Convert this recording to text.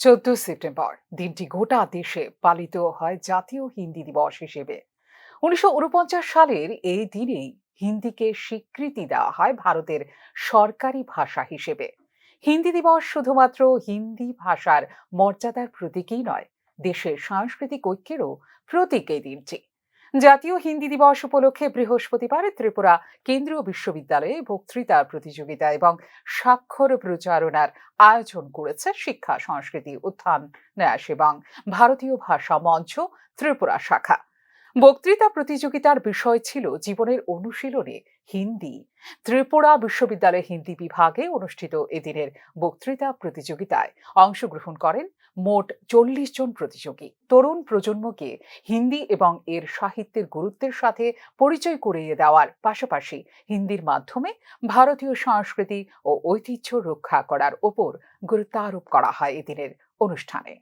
চোদ্দ সেপ্টেম্বর দিনটি গোটা দেশে পালিত হয় জাতীয় হিন্দি দিবস হিসেবে। উনিশশো ঊনপঞ্চাশ সালের এই দিনেই হিন্দিকে স্বীকৃতি দেওয়া হয় ভারতের সরকারি ভাষা হিসেবে। হিন্দি দিবস শুধুমাত্র হিন্দি ভাষার মর্যাদার প্রতীকই নয়, দেশের সাংস্কৃতিক ঐক্যেরও প্রতীক এই দিনটি। জাতীয় হিন্দি দিবস উপলক্ষে বৃহস্পতিবার ত্রিপুরা কেন্দ্রীয় বিশ্ববিদ্যালয়ে বক্তৃতা প্রতিযোগিতা এবং স্বাক্ষর প্রচারণার আয়োজন করেছে শিক্ষা, সংস্কৃতি, উত্থান, ন্যাস এবং ভারতীয় ভাষা মঞ্চ ত্রিপুরা শাখা। বক্তৃতা প্রতিযোগিতার বিষয় ছিল জীবনের অনুশীলনে হিন্দি। ত্রিপুরা বিশ্ববিদ্যালয় হিন্দি বিভাগে অনুষ্ঠিত এদিনের বক্তৃতা প্রতিযোগিতায় অংশগ্রহণ করেন মোট চল্লিশ জন প্রতিযোগী। তরুণ প্রজন্মকে হিন্দি এবং এর সাহিত্যের গুরুত্বের সাথে পরিচয় করিয়ে দেওয়ার পাশাপাশি হিন্দির মাধ্যমে ভারতীয় সংস্কৃতি ও ঐতিহ্য রক্ষা করার ওপর গুরুত্বারোপ করা হয় এদিনের অনুষ্ঠানে।